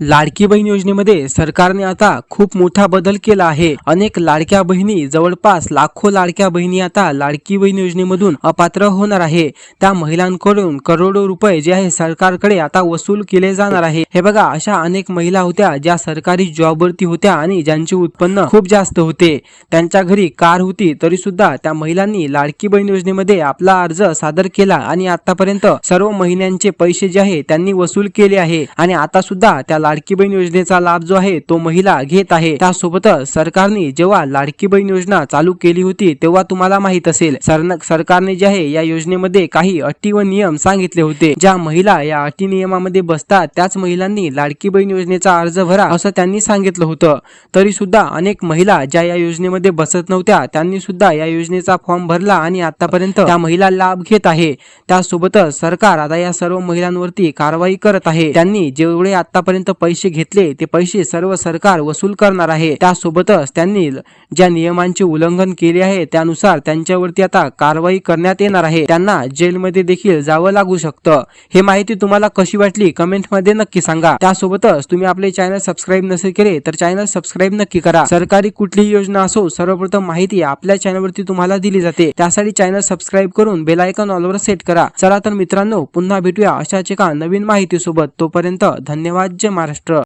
लाडकी बहीण योजनेमध्ये सरकारने आता खूप मोठा बदल केला आहे. अनेक लाडक्या बहिणी जवळपास लाखो लाडक्या बहिणी आता लाडकी बहीण योजनेमधून अपात्र होणार आहे. त्या महिलांकडून करोडो रुपये जे आहे सरकारकडे आता वसूल केले जाणार आहे. हे बघा अशा अनेक महिला होत्या ज्या सरकारी जॉबवरती होत्या आणि ज्यांचे उत्पन्न खूप जास्त होते. त्यांच्या घरी कार होती तरी सुद्धा त्या महिलांनी लाडकी बहीण योजनेमध्ये आपला अर्ज सादर केला आणि आतापर्यंत सर्व महिन्यांचे पैसे जे आहे त्यांनी वसूल केले आहे. आणि आता सुद्धा त्या लाडकी बहीण योजनेचा लाभ जो आहे तो महिला घेत आहे. त्यासोबतच सरकारने जेव्हा लाडकी बहीण योजना चालू केली होती तेव्हा तुम्हाला माहीत असेल सरन- सरकारने जे आहे या योजनेमध्ये काही अटी व नियम सांगितले होते ज्या महिला या अटी नियमामध्ये बसतात त्याच महिलांनी लाडकी बहीण योजनेचा अर्ज भरा असं त्यांनी सांगितलं होतं. तरी सुद्धा अनेक महिला ज्या या योजनेमध्ये बसत नव्हत्या त्यांनी सुद्धा या योजनेचा फॉर्म भरला आणि आतापर्यंत त्या महिला लाभ घेत आहे. त्यासोबतच सरकार आता या सर्व महिलांवरती कारवाई करत आहे. त्यांनी जेवढे आतापर्यंत पैसे घेतले ते पैसे सर्व सरकार वसूल करणार आहे. त्यासोबतच त्यांनी ज्या नियमांचे उल्लंघन केले आहे त्यानुसार त्यांच्यावरती आता कारवाई करण्यात येणार आहे. त्यांना जेलमध्ये देखील जावं लागू शकतं. हे माहिती तुम्हाला कशी वाटली कमेंटमध्ये नक्की सांगा. त्यासोबतच तुम्ही आपले चॅनल सबस्क्राईब नसेल केले तर चॅनल सबस्क्राईब नक्की करा. सरकारी कुठलीही योजना असो सर्वप्रथम माहिती आपल्या चॅनलवरती तुम्हाला दिली जाते. त्यासाठी चॅनल सबस्क्राईब करून बेल आयकॉन ऑलवर सेट करा. चला तर मित्रांनो पुन्हा भेटूया अशाच एका नवीन माहिती सोबत तोपर्यंत धन्यवाद जय महाराष्ट्र